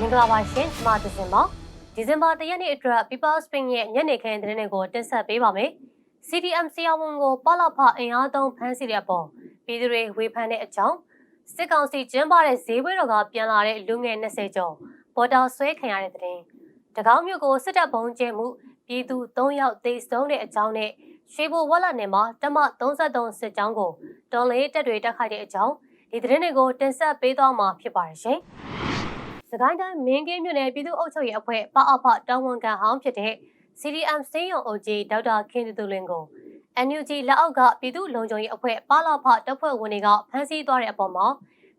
မင်္ဂလာပါရှင်ဒီမှာဒီဇင်ဘာဒီဇင်ဘာတရက်နေ့အတွက် People Spring ရဲ့ညနေခင်းသတင်းတွေကိုတင်ဆက်ပေးပါမယ်။ CDM ဆရာဝန်ကိုပလဖအင်အားသုံးဖမ်းဆီးတဲ့အပေါ်ပြည်သူတွေဝေဖန်တဲ့အကြောင်းစစ်ကောင်စီကျင်းပတဲ့ဈေးပွဲတော်ကပြန်လာတဲ့လူငယ်20ကျော်ပေါ်တာဆွဲခံရတဲ့သတင်း။တကောင်းမြို့ကိုစစ်တပ်ဘုံကျဲမှုပြည်သူ3ယောက်သေဆုံးတဲ့အကြောင်းနဲ့ရွှေဘိုဝက်လက်နယ်မှာတမ33စစ်ကြောင်းကိုတော်လေးတက်တွေတက်ခိုက်တဲ့အကြောင်းဒီသတင်းတွေကိုတင်ဆက်ပေးသွားမှာဖြစ်ပါတယ်ရှင်။ စကိုင်းတိုင်းမင်းကင်းမြို့နယ်ပြည်သူ့အုပ်ချုပ်ရေးအဖွဲ့ပအဖတာဝန်ခံဟောင်းဖြစ်တဲ့ CDM စေယုံအိုကြီးဒေါက်တာခင်တူတူလင်ကို NUG လက်အောက်ကပြည်သူ့လုံခြုံရေးအဖွဲ့ပလဖတပ်ဖွဲ့ဝင်တွေကဖမ်းဆီးသွားတဲ့အပေါ်မှာ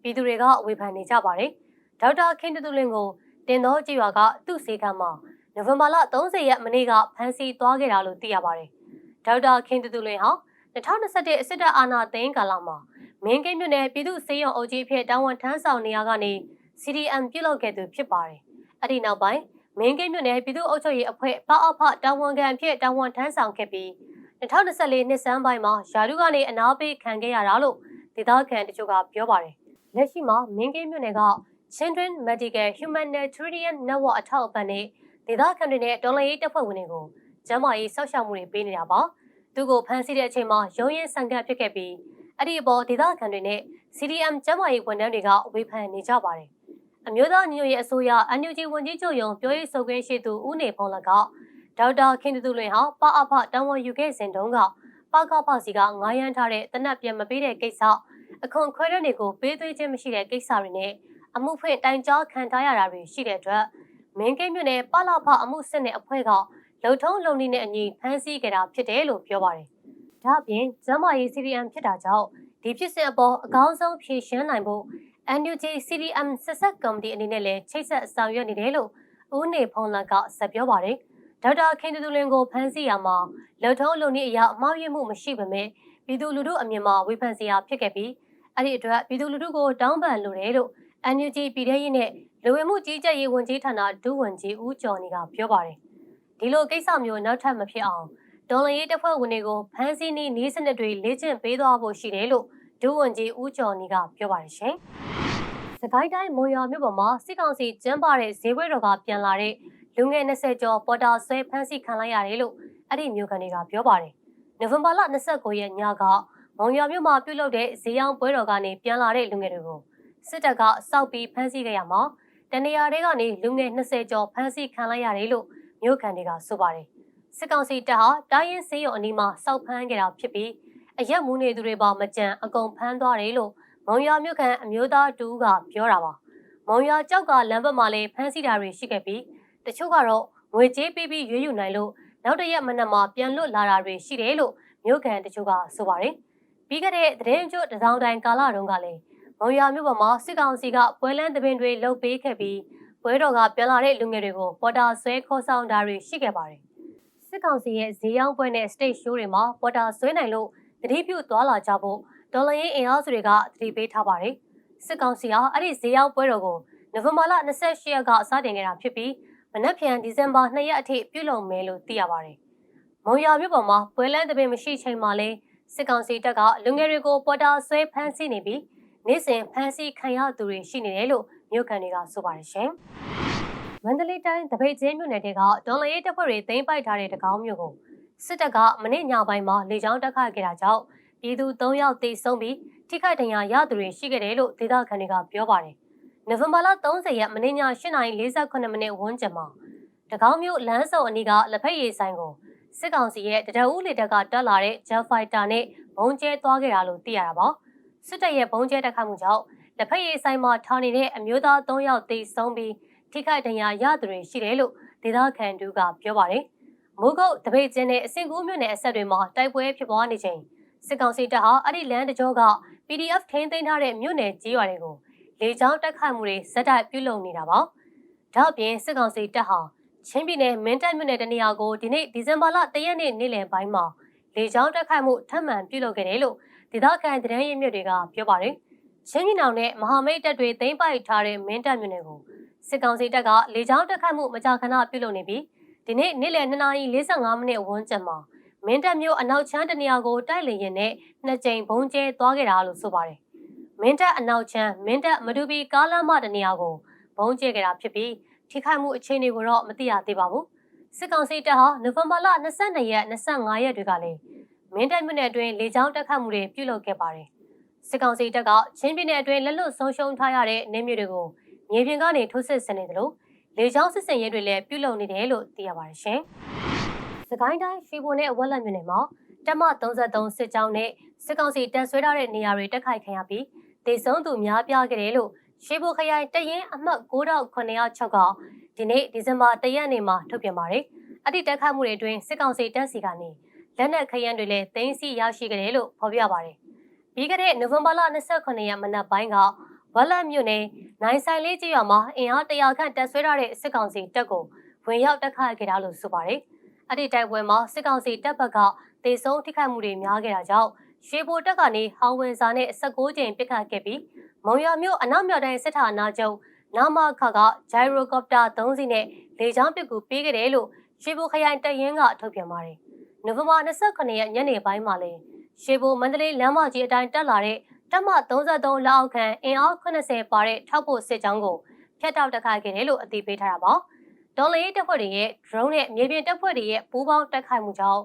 ပြည်သူတွေကဝေဖန်နေကြပါတယ်။ဒေါက်တာခင်တူတူလင်ကိုတင်သောကြေးရွာကသူ့စေကမ်းမှာနိုဝင်ဘာလ30ရက်မနေ့ကဖမ်းဆီးသွားခဲ့တာလို့သိရပါတယ်။ဒေါက်တာခင်တူတူလင်ဟာ2021စစ်တပ်အာဏာသိမ်းကာလမှာမင်းကင်းမြို့နယ်ပြည်သူ့စေယုံအုပ်ကြီးဖြစ်တာဝန်ထမ်းဆောင်နေရကနေ CDM ပြုလုပ်ခဲ့သူဖြစ်ပါတယ်။အဲ့ဒီနောက်ပိုင်းမင်းကင်းမြို့နယ်ပြည်သူ့အုပ်ချုပ်ရေးအဖွဲ့ပအဖတာဝန်ခံဖြစ်တာဝန်ထမ်းဆောင်ခဲ့ပြီး2024နှစ်စန်းပိုင်းမှာယာရုကနေအနာပေးခံခဲ့ရတာလို့ဒေသခံတချို့ကပြောပါတယ်။လက်ရှိမှာမင်းကင်းမြို့နယ်က Children Medical Humanitarian Network အထောက်အပံ့နဲ့ဒေသခံတွေနဲ့တော်လှန်ရေးတပ်ဖွဲ့ဝင်တွေကိုကျန်းမာရေးစောင့်ရှောက်မှုတွေပေးနေတာပါ။သူကိုဖမ်းဆီးတဲ့အချိန်မှာရုံးရင်ဆန်ကပ်ဖြစ်ခဲ့ပြီးအဲ့ဒီအပေါ်ဒေသခံတွေနဲ့ CDM ကျန်းမာရေးဝန်ထမ်းတွေကဝေဖန်နေကြပါတယ်။ အမျိုးသားညီညွတ်ရေးအစိုးရ NUG ဝန်ကြီးချုပ်ယုံပြောရေးဆိုခွင့်ရှိသူဦးနေဖုံးလကဒေါက်တာခင်တူတူလွင်ဟာပအဖတောင်းဝန်ယူခဲ့စဉ်တုန်းကပကဖစီကငားရမ်းထားတဲ့တနက်ပြန်မပေးတဲ့ကိစ္စအခွန်ခွဲတဲ့တွေကိုပေးသွင်းခြင်းမရှိတဲ့ကိစ္စတွေနဲ့အမှုဖွင့်တိုင်ကြားခံထားရတာတွေရှိတဲ့အတွက်မင်းကိမြို့နယ်ပလဖအမှုစစ်နဲ့အဖွဲ့ကလုံထုံးလုံနည်းနဲ့အညီဖမ်းဆီးကြတာဖြစ်တယ်လို့ပြောပါတယ်။ဒါ့အပြင်ကျမ်းမာရေး CDM ဖြစ်တာကြောင့်ဒီဖြစ်စဉ်အပေါ်အကောင်းဆုံးဖြေရှင်းနိုင်ဖို့ NUG CDM ဆက်ဆက်ကော်မတီအနေနဲ့လည်းချိတ်ဆက်ဆောင်ရွက်နေတယ်လို့ဦးနေဖုံးလန်ကဆက်ပြောပါတယ်။ဒေါက်တာခင်တူတူလင်ကိုဖမ်းဆီးရမှာလုံထုံးလုံနည်းအရာအမှားယွင်းမှုမရှိပေမဲ့ပြည်သူလူထုအမြင်မှာဝေဖန်စရာဖြစ်ခဲ့ပြီးအဲ့ဒီအတွက်ပြည်သူလူထုကိုတောင်းပန်လိုတယ်လို့ NUG ပြည်ထရေးနဲ့လူဝင်မှုကြီးကြပ်ရေးဝန်ကြီးဌာနဒုဝန်ကြီးဦးကျော်နေကပြောပါတယ်။ဒီလိုကိစ္စမျိုးနောက်ထပ်မဖြစ်အောင်ဒေါ်လာရေးတပ်ဖွဲ့ဝင်တွေကိုဖမ်းဆီးနည်းနည်းစနစ်တွေလေ့ကျင့်ပေးသွားဖို့ရှိတယ်လို့ ဒုဝန်ကြီးဦးကျော်နေကပြောပါတယ်ရှင်။စကိုင်းတိုင်းမွန်ရွာမြို့ပေါ်မှာစစ်ကောင်စီကျင်းပတဲ့ဈေးပွဲတော်ကပြန်လာတဲ့လူငယ်20ကျော်ပေါ်တာဆွဲဖမ်းဆီးခံလိုက်ရတယ်လို့အဲ့ဒီမြို့ကန်တွေကပြောပါတယ်။နိုဝင်ဘာလ29ရက်ညကမွန်ရွာမြို့မှာပြုလုပ်တဲ့ဈေးရောင်းပွဲတော်ကနေပြန်လာတဲ့လူငယ်တွေကိုစစ်တပ်ကစောက်ပြီးဖမ်းဆီးခဲ့ရမှာတနေရာတွေကနေလူငယ်20ကျော်ဖမ်းဆီးခံလိုက်ရတယ်လို့မြို့ကန်တွေကဆိုပါတယ်။စစ်ကောင်စီတပ်ဟာတိုင်းရင်းစေးရုံအနီးမှာစောက်ဖမ်းခဲ့တာဖြစ်ပြီး အရက်မူးနေသူတွေပါမကြံအကုန်ဖမ်းသွားတယ်လို့မုံရွာမြို့ခံအမျိုးသားတူကပြောတာပါမုံရွာကြောက်ကလမ်းဘက်မှာလည်းဖမ်းဆီးတာတွေရှိခဲ့ပြီးတချို့ကတော့ငွေကြေးပေးပြီးရွေးယူနိုင်လို့နောက်တရက်မနက်မှာပြန်လွတ်လာတာတွေရှိတယ်လို့မြို့ခံတချို့ကဆိုပါတယ်ပြီးခဲ့တဲ့သတင်းကြိုတစောင်းတိုင်းကာလတုန်းကလည်းမုံရွာမြို့ပေါ်မှာစစ်ကောင်စီကပွဲလန်းတပင်တွေလှုပ်ပေးခဲ့ပြီးပွဲတော်ကပြန်လာတဲ့လူငယ်တွေကိုပေါ်တာဆွဲခေါ်ဆောင်တာတွေရှိခဲ့ပါတယ်စစ်ကောင်စီရဲ့ဈေးရောင်းပွဲနဲ့ stage show တွေမှာပေါ်တာဆွဲနိုင်လို့ တတိပြုသွားလာကြဖို့ဒေါ်လာရင်းအင်အားစုတွေကတတိပေးထားပါတယ်။စစ်ကောင်စီဟာအဲ့ဒီဈေးရောက်ပွဲတော်ကိုနိုဝင်ဘာလ28ရက်ကစတင်ခဲ့တာဖြစ်ပြီးမနက်ဖြန်ဒီဇင်ဘာ2ရက်အထိပြုလုပ်မယ်လို့သိရပါတယ်။မုံရွာမြို့ပေါ်မှာပွဲလန်းတပင်မရှိချိန်မှာလဲစစ်ကောင်စီတပ်ကလူငယ်တွေကိုပေါ်တာဆွဲဖမ်းဆီးနေပြီးနေ့စဉ်ဖမ်းဆီးခံရသူတွေရှိနေတယ်လို့မြို့ခံတွေကဆိုပါတယ်ရှင်။မန္တလေးတိုင်းတပိတ်ကျင်းမြို့နယ်တွေကဒေါ်လာရေးတပ်ဖွဲ့တွေသိမ်းပိုက်ထားတဲ့တကောင်းမြို့ကို စစ်တပ်ကမနေ့ညပိုင်းမှာလေကြောင်းတက်ခတ်ခဲ့တာကြောင့်ပြည်သူ၃ယောက်သေဆုံးပြီးထိခိုက်ဒဏ်ရာရသူတွေရှိခဲ့တယ်လို့ဒေသခံတွေကပြောပါတယ်။နိုဝင်ဘာလ30ရက်မနေ့ည8:48မိနစ်ဝန်းကျင်မှာတကောင်းမြို့လမ်းစုံအနီးကလက်ဖက်ရည်ဆိုင်ကိုစစ်ကောင်စီရဲ့တရဦးလေတပ်ကတက်လာတဲ့ Jet Fighter နဲ့ဘုံကျဲသွားခဲ့တာလို့သိရတာပါ။စစ်တပ်ရဲ့ဘုံကျဲတက်ခတ်မှုကြောင့်လက်ဖက်ရည်ဆိုင်မှာထားနေတဲ့အမျိုးသား၃ယောက်သေဆုံးပြီးထိခိုက်ဒဏ်ရာရသူတွေရှိတယ်လို့ဒေသခံတွေကပြောပါတယ်။ မိုးကုတ်တပိတ်ကျင်းနဲ့အစင်ကူးမြို့နယ်အဆက်တွေမှာတိုက်ပွဲဖြစ်ပွားနေချိန်စစ်ကောင်စီတပ်ဟာအဲ့ဒီလမ်းတကြောက PDF ထိန်းသိမ်းထားတဲ့မြို့နယ်ကြီးရွာတွေကိုလေကြောင်းတိုက်ခိုက်မှုတွေဇက်တိုက်ပြုလုပ်နေတာပါ။ဒါ့အပြင်စစ်ကောင်စီတပ်ဟာချင်းပြည်နယ်မင်းတပ်မြို့နယ်တနေရာကိုဒီနေ့ဒီဇင်ဘာလ၁ရက်နေ့နေ့လယ်ပိုင်းမှာလေကြောင်းတိုက်ခိုက်မှုထပ်မံပြုလုပ်ခဲ့တယ်လို့ဒေသခံသတင်းရင်းမြစ်တွေကပြောပါတယ်။ချင်းပြည်နယ်နဲ့မဟာမိတ်တပ်တွေသိမ်းပိုက်ထားတဲ့မင်းတပ်မြို့နယ်ကိုစစ်ကောင်စီတပ်ကလေကြောင်းတိုက်ခိုက်မှုမကြာခဏပြုလုပ်နေပြီး ဒီနေ့နေ့လယ်2:45မိနစ်ဝန်းကျင်မှာမင်းတပ်မြို့အနောက်ချမ်းတနေရာကိုတိုက်လေရင်နဲ့နှစ်ကြိမ်ဘုံကျဲသွားခဲ့တာလို့ဆိုပါတယ်။မင်းတပ်အနောက်ချမ်းမင်းတပ်မတူပီကားလမ်းမတနေရာကိုဘဘုံကျဲခဲ့တာဖြစ်ပြီးထိခိုက်မှုအခြေအနေကိုတော့မသိရသေးပါဘူးစစ်ကောင်စီတပ်ဟာနိုဝင်ဘာလ22ရက်25ရက်တွေကလည်းမင်းတပ်မြို့နယ်အတွင်းလေကြောင်းတက်ခတ်မှုတွေပြုလုပ်ခဲ့ပါတယ်စစ်ကောင်စီတပ်ကချင်းပြည်နယ်အတွင်းလက်လွတ်ဆုံးရှုံးထားရတဲ့နေမျိုးတွေကိုမြေပြင်ကနေထိုးစစ်ဆင်နေတယ်လို့ လေကြောင်းစစ်စင်ရေးတွေလည်းပြုလုပ်နေတယ်လို့သိရပါတယ်ရှင်စကိုင်းတိုင်းရွှေဘုံနဲ့ဝက်လက်မြို့နယ်မှာတက်မ33စစ်ကြောင်းနဲ့စစ်ကောင်စီတပ်ဆွဲထားတဲ့နေရာတွေတက်ခိုက်ခံရပြီးဒေဆုံးသူများပြားခဲ့တယ်လို့ရွှေဘိုခရိုင်တရင်အမှတ်9906ကဒီနေ့ဒီဇင်ဘာ1ရက်နေ့မှာထုတ်ပြန်ပါတယ်။အဲ့ဒီတက်ခတ်မှုတွေအတွင်းစစ်ကောင်စီတပ်စီကနေလက်နက်ခရမ်းတွေလည်းသိမ်းဆီရရှိခဲ့တယ်လို့ဖော်ပြပါတယ်။ပြီးခဲ့တဲ့နိုဝင်ဘာလ29ရက်မနက်ပိုင်းက ဝက်လက်မြို့နယ်နိုင်ဆိုင်လေးကြီးရွာမှာအင်အားတရာခန့်တပ်ဆွဲထားတဲ့စစ်ကောင်စီတပ်ကိုဝင်ရောက်တက်ခတ်ခဲ့တာလို့ဆိုပါတယ်။အဲ့ဒီတိုက်ပွဲမှာစစ်ကောင်စီတပ်ဘက်ကတေဆုံးထိခိုက်မှုတွေများခဲ့တာကြောင့်ရွှေဘိုတက်ကနေဟောင်ဝင်စာနဲ့16ကြိမ်ပစ်ခတ်ခဲ့ပြီးမုံရမြို့အနောက်မြောက်တိုင်းစစ်ဌာနချုပ်နာမခကဂျိုင်ရိုကော်ပတာ3စီးနဲ့လေကြောင်းပစ်ကူပေးခဲ့တယ်လို့ရွှေဘိုခရိုင်တရင်ကထုတ်ပြန်ပါတယ်။နိုဝင်ဘာ29ရက်ညနေပိုင်းမှာလဲရွှေဘိုမန္တလေးလမ်းမကြီးအတိုင်းတက်လာတဲ့ တက်မ33လက်အောက်ခံအင်အား80ပါတဲ့ထောက်ပို့စစ်ကြောင်းကိုဖျက်တောက်တက်ခတ်ခဲ့တယ်လို့အသိပေးထားတာပါ။ဒေါ်လေးတပ်ဖွဲ့တွေရဲ့ drone နဲ့မြေပြင်တပ်ဖွဲ့တွေရဲ့ပူးပေါင်းတိုက်ခိုက်မှုကြောင့်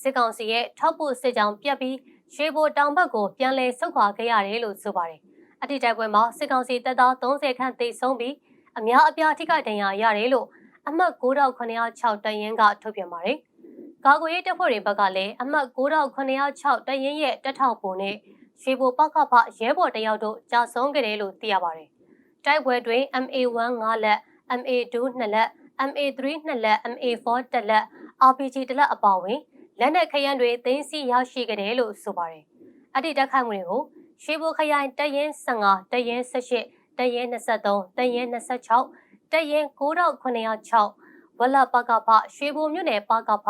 စစ်ကောင်စီရဲ့ထောက်ပို့စစ်ကြောင်းပြတ်ပြီးရွှေဘိုတောင်ဘက်ကိုပြန်လည်ဆုတ်ခွာခဲ့ရတယ်လို့ဆိုပါတယ်။အတိတိုက်ပွဲမှာစစ်ကောင်စီတပ်သား30ခန့်သေဆုံးပြီးအများအပြားထိခိုက်ဒဏ်ရာရတယ်လို့အမှတ်9906တရင်ကထုတ်ပြန်ပါတယ်။ကာကွယ်ရေးတပ်ဖွဲ့တွေဘက်ကလည်းအမှတ်9906တရင်ရဲ့တက်ထောက်ပုံနဲ့ ရွှေဘိုပကဖရဲဘော်တယောက်တို့ကြာဆုံးခဲ့တယ်လို့သိရပါတယ်။တိုက်ပွဲတွင် MA1 5လက် MA2 2လက် MA3 2လက် MA4 1လက် RPG 1လက်အပါအဝင်လက်နက်ခရမ်းတွေသိမ်းဆည်းရရှိခဲ့တယ်လို့ဆိုပါတယ်။အဲ့ဒီတက်ခိုက်မှုတွေကိုရွှေဘိုခရိုင်တရင်15တရင်18တရင်23တရင်26တရင်9906ဝလပကဖရွှေဘိုမြို့နယ်ပကဖ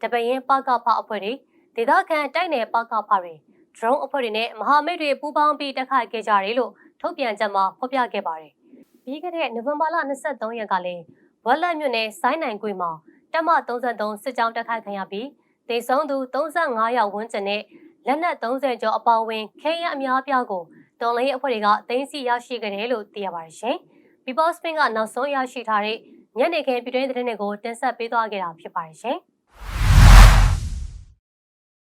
တပရင်ပကဖအဖွဲ့တွေဒေသခံတိုက်နယ်ပကဖတွေ drone အဖွဲ့တွေနဲ့မဟာမိတ်တွေပူးပေါင်းပြီးတက်ခိုက်ခဲ့ကြတယ်လို့ထုတ်ပြန်ချက်မှာဖော်ပြခဲ့ပါတယ်။ပြီးခဲ့တဲ့နိုဝင်ဘာလ23ရက်ကလည်းဝက်လက်မြို့နယ်ဆိုင်းနိုင်ကွေမှာတက်မ33စစ်ကြောင်းတက်ခိုက်ခံရပြီးဒေဆုံးသူ35ယောက်ဝန်းကျင်နဲ့လက်နက်30ကျော်အပေါင်းဝင်ခဲရအများအပြားကိုတော်လိုင်းအဖွဲ့တွေကတင်းစီရရှိခဲ့တယ်လို့သိရပါတယ်ရှင်။ People Spin ကနောက်ဆုံးရရှိထားတဲ့ညနေခင်းပြည်တွင်းသတင်းတွေကိုတင်ဆက်ပေးသွားခဲ့တာဖြစ်ပါတယ်ရှင်။